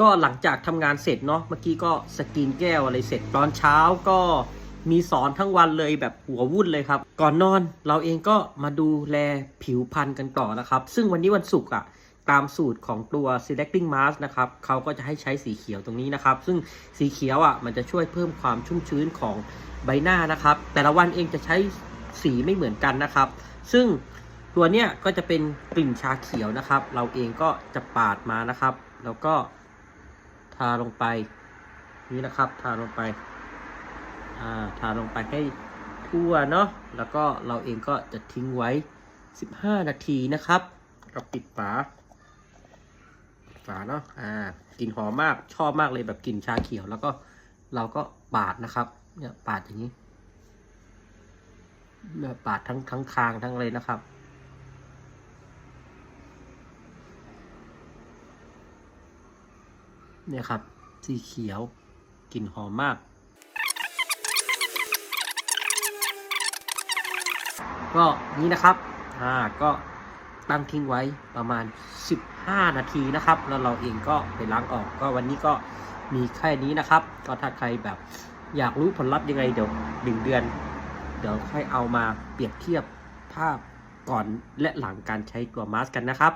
ก็หลังจากทำงานเสร็จเนาะเมื่อกี้ก็สกรีนแก้วอะไรเสร็จตอนเช้าก็มีสอนทั้งวันเลยแบบหัววุ่นเลยครับ ก่อนนอนเราเองก็มาดูแลผิวพรรณกันต่อนะครับ ซึ่งวันนี้วันศุกร์อะตามสูตรของตัว selecting mask นะครับเขาก็จะให้ใช้สีเขียวตรงนี้นะครับ ซึ่งสีเขียวอะมันจะช่วยเพิ่มความชุ่มชื้นของใบหน้านะครับ แต่ละวันเองจะใช้สีไม่เหมือนกันนะครับ ซึ่งตัวเนี้ยก็จะเป็นกลิ่นชาเขียวนะครับ เราเองก็จะปาดมานะครับ แล้วก็าลงไป นี่นะครับ ทาลงไป อ่า ทาลงไปให้ทั่วเนาะ แล้วก็เราเองก็จะทิ้งไว้ 15 นาทีนะครับเราปิดฝาฝาเนาะ อ่า กลิ่นหอมมาก ชอบมากเลยแบบกลิ่นชาเขียว แล้วก็เราก็ปาดนะครับ เนี่ยปาดอย่างนี้เนี่ยปาดทั้งทั้งคางทั้งเลยนะครับ เนี่ยครับ สีเขียวกลิ่นหอมมาก ก็นี้นะครับอ่าก็ตั้งทิ้งไว้ประมาณ 15 นาทีนะครับ แล้วเราเองก็ไปล้างออกก็วันนี้ก็มีแค่นี้นะครับ ก็ถ้าใครแบบอยากรู้ผลลัพธ์ยังไงเดี๋ยวหนึ่งเดือน เดี๋ยวค่อยเอามาเปรียบเทียบภาพก่อนและหลังการใช้ตัวมาสก์กันนะครับ